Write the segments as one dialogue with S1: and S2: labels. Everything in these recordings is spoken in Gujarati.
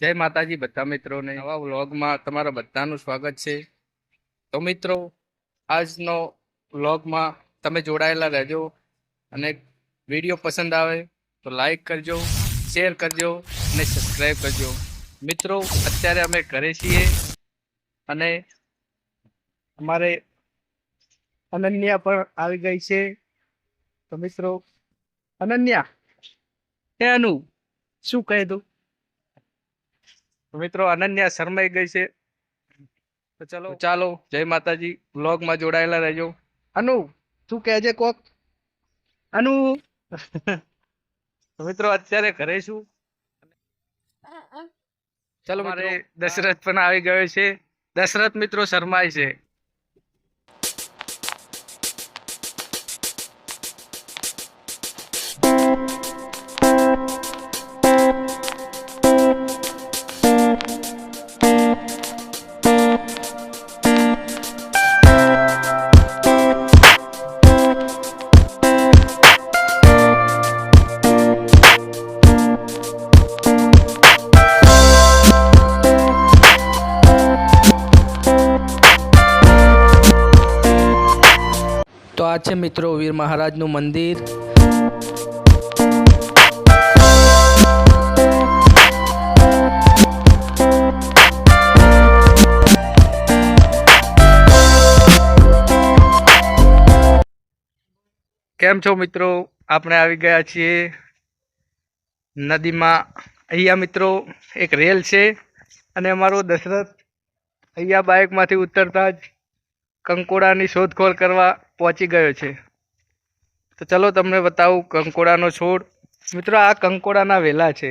S1: જય માતાજી બધા મિત્રોને. નવા વ્લોગમાં તમારા બધાનું સ્વાગત છે. તો મિત્રો, આજનો વ્લોગમાં તમે જોડાયેલા રહેજો અને વીડિયો પસંદ આવે તો લાઈક કરજો, શેર કરજો અને સબસ્ક્રાઈબ કરજો. મિત્રો, અત્યારે અમે ઘરે છીએ અને અમારે અનન્યા પણ આવી ગઈ છે. તો મિત્રો, અનન્યા એ અનુ, શું કહે તો? મિત્રો અનન્યા શરમાઈ ગઈ છે. તો ચલો. ચાલો જય માતાજી. વ્લોગમાં જોડાયેલા રહેજો. અનુ તું કહેજે કોક. અનુ. મિત્રો અત્યારે ઘરે છું. ચલો મારે દશરથ પણ આવી ગયો છે. દશરથ મિત્રો શરમાય છે. છે મિત્રો વીર મહારાજનું મંદિર. કેમ છો મિત્રો? આપણે આવી ગયા છીએ નદીમાં. અહીંયા મિત્રો એક રેલ છે અને અમારો દશરથ અહીંયા બાઇકમાંથી ઉતરતા જ કંકોડાની શોધખોળ કરવા પહોંચી ગયો છે. તો ચલો તમને બતાવું કંકોડાનો છોડ. મિત્રો, આ કંકોડાના વેલા છે.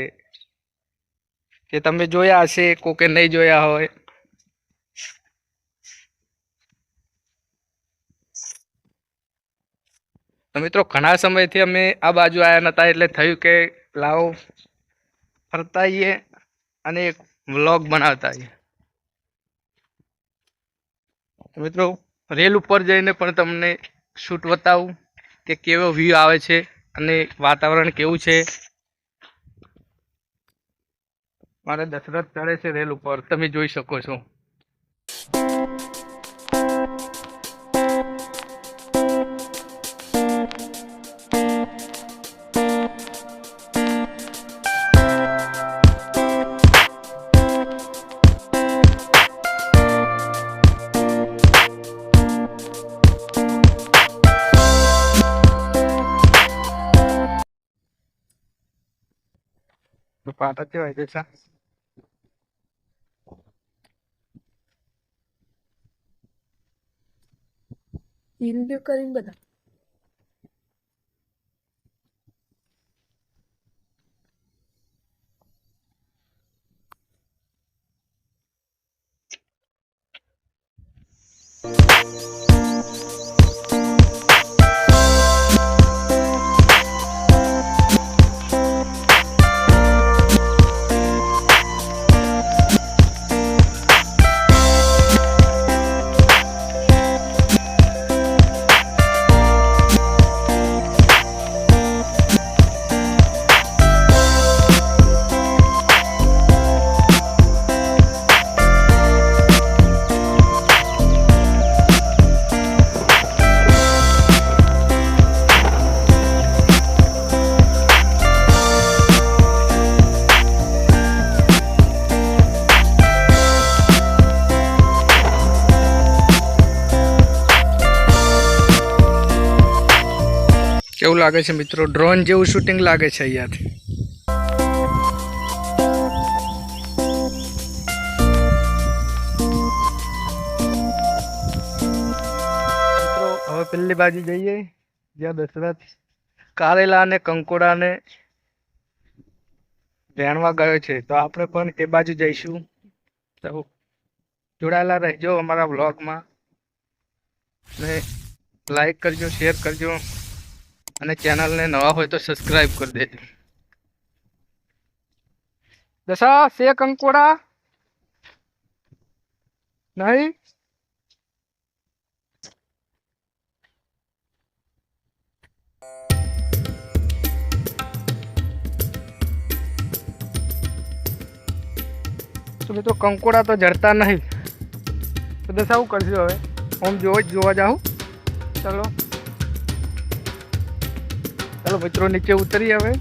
S1: જે તમે જોયા હશે, કોકે નહીં જોયા હોય. તો મિત્રો, ઘણા સમયથી અમે આ બાજુ આવ્યા નતા, એટલે થયું કે લાવો ફરતા અને એક વ્લોગ બનાવતા મિત્રો રેલ ઉપર જઈને પણ તમને શૂટ બતાવું કે કેવો વ્યૂ આવે છે અને વાતાવરણ કેવું છે. મારે દશરથ ચડે છે રેલ ઉપર. તમે જોઈ શકો છો. పాట వచ్చేవా
S2: తెలుసా ఇల్లు కరింగ్
S1: కదా? લાગે છે મિત્રો? ડ્રોન જેવું શૂટિંગ લાગે છે અહીંયાથી. મિત્રો, હવે પેલી બાજુ જઈએ. જ્યાં દશરથ કારેલા અને કંકોડાને વેણવા ગયો છે. તો આપણે પણ એ બાજુ જઈશું. તો જોડાયેલા રહેજો અમારા વ્લોગમાં ને લાઈક કરજો શેર કરજો. અને ચેનલને નવા હોય તો સબસ્ક્રાઇબ કરી દેજો. દશા સે કંકોડા? નહીં? તો કંકોડા તો જડતા નહીં. તો દસ કરજો કરશું હવે? હું જોવા જોવા જાઉં. ચલો. ચાલો મિત્રો નીચે ઉતરી હવે.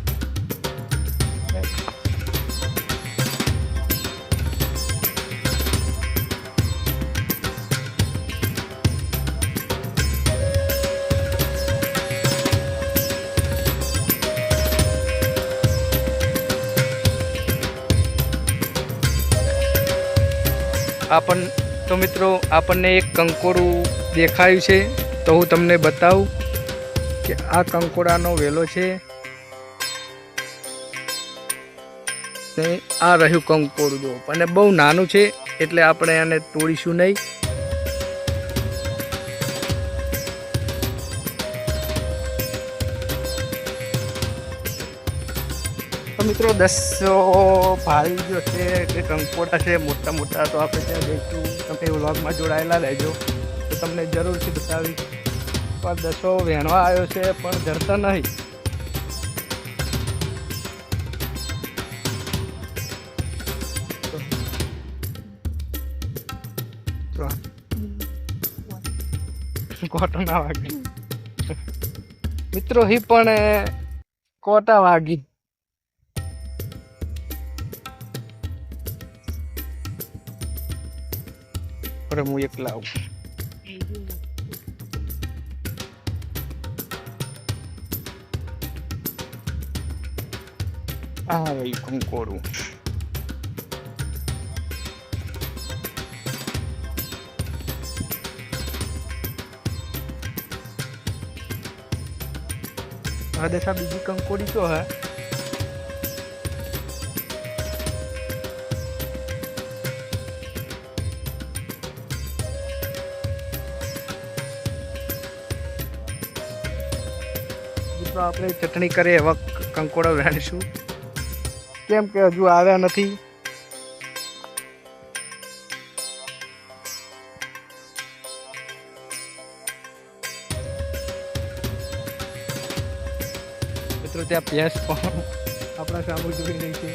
S1: આપણ તો મિત્રો, આપણને એક કંકોરું દેખાયું છે, તો હું તમને બતાવું. કે આ કંકોડાનો વેલો છે. આ રહ્યું કંકોડું જો. અને બહુ નાનું છે, એટલે આપણે આને તોડીશું નહીં. તો મિત્રો દસો ભાઈ જો છે કે કંકોડા છે મોટા મોટા તો આપણે ત્યાં જઈશું. તમે વ્લોગમાં જોડાયેલા રહેજો. તો તમને જરૂરથી બતાવીશ. પણ દસો વેણવા આવ્યો છે, પણ જરતા નહીં. કોટો ના વાગી. મિત્રો, હી પણ કોટા વાગી. હું એકલા આવું. આ com couro. હા દેખા બીજી કંકોડી તો હે આપણે ચટણી કરીએ એવા કંકોડા વેણીશું કેમ કે હજુ આવ્યા નથી. મિત્રો, ત્યાં પ્યાસ પણ આપણા સામે જોઈ રહી છે.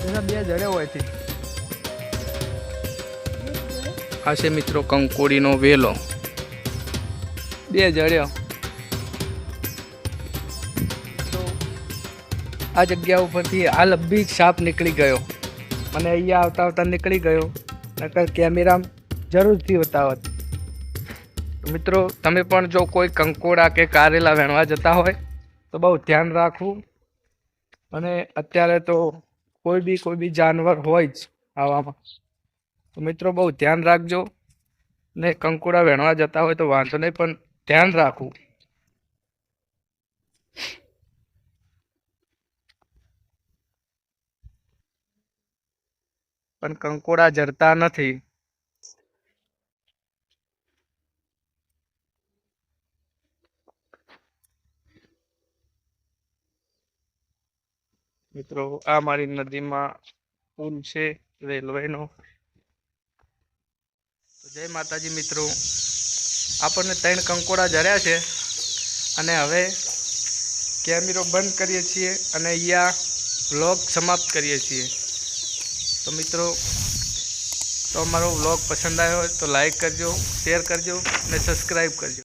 S1: તેના બે જડે હોય છે. આ મિત્રો કંકોડીનો વેલો. બે જડ્યો આ જગ્યા ઉપરથી આ લંબી સાપ નીકળી ગયો. અને અહીંયા આવતા આવતા નીકળી ગયો. નકર કેમેરા જરૂરથી બતાવત. મિત્રો, તમે પણ જો કોઈ કંકોડા કે કારેલા વેણવા જતા હોય, તો બહુ ધ્યાન રાખવું. અને અત્યારે તો કોઈ બી કોઈ બી જાનવર હોય જ આવામાં. તો મિત્રો, બહુ ધ્યાન રાખજો. ને કંકોડા વેણવા જતા હોય તો વાંધો નહીં, પણ ધ્યાન રાખવું. પણ કંકોડા જરતા નથી. મિત્રો, આ મારી નદીમાં પુલ છે, રેલવેનો. જય માતાજી મિત્રો. આપણને ત્રણ કંકોડા જર્યા છે અને હવે કેમેરો બંધ કરીએ છીએ અને અહીંયા વ્લોગ સમાપ્ત કરીએ છીએ. તો મિત્રો, તો અમારો વ્લોગ પસંદ આવ્યો હોય તો લાઈક કરજો શેર કરજો અને સબસ્ક્રાઈબ કરજો.